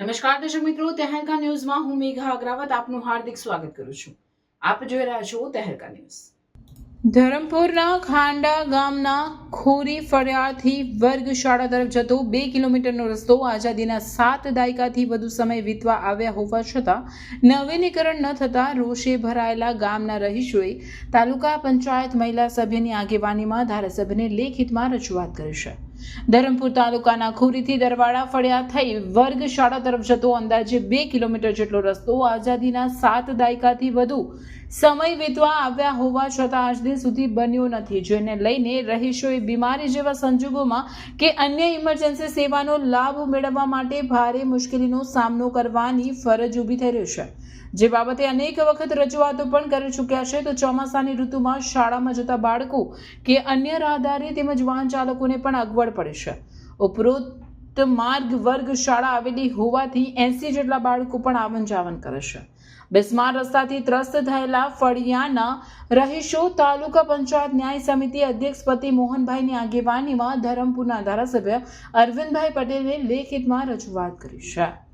નમસ્કાર દર્શક મિત્રો, તહેલકા ન્યૂઝમાં હું મેઘા અગ્રાવત આપનું હાર્દિક સ્વાગત કરું છું. આપ જોઈ રહ્યા છો તહેલકા ન્યૂઝ. ધરમપુરના ખાંડા ગામના ખોરી ફળિયાથી વર્ગ શાળા તરફ જતો બે કિલોમીટરનો રસ્તો આઝાદીના સાત દાયકાથી વધુ સમય વીતવા આવ્યા હોવા છતાં નવીનીકરણ ન થતાં રોષે ભરાયેલા ગામના રહીશોએ તાલુકા પંચાયત મહિલા સભ્યની આગેવાનીમાં ધારાસભ્યને લેખિતમાં રજૂઆત કરી છે. ધરમપુર તાલુકાના ખુરીથી દરવાડા ફળિયા થઈ વર્ગ શાળા તરફ જતો અંદાજે બે કિલોમીટર જેટલો રસ્તો આઝાદીના સાત દાયકાથી વધુ સમય વીતવા આવ્યા હોવા છતાં આજ દિન સુધી બન્યો નથી, જેને લઈને રહીશોએ બીમારી જેવા સંજોગોમાં કે અન્ય ઇમરજન્સી સેવાનો લાભ મેળવવા માટે ભારે મુશ્કેલીનો સામનો કરવાની ફરજ ઊભી થઈ રહી છે. જે બાબતે અનેક વખત રજૂઆતો પણ કરી ચૂક્યા છે, તો ચોમાસાની ઋતુમાં શાળામાં જતા બાળકો કે અન્ય રાહદારી તેમજ વાહન ચાલકોને પણ અગવડ પડે છે. ઉપરોક્ત માર્ગ, વર્ગ, શાળા આવેલી હોવાથી એસી જેટલા બાળકો પણ આવન જાવન કરે છે. બિસ્માર રસ્તાથી ત્રસ્ત થયેલા ફળિયાના રહીશો તાલુકા પંચાયત ન્યાય સમિતિ અધ્યક્ષપતિ મોહનભાઈની આગેવાનીમાં ધરમપુરના ધારાસભ્ય અરવિંદભાઈ પટેલે લેખિતમાં રજૂઆત કરી છે.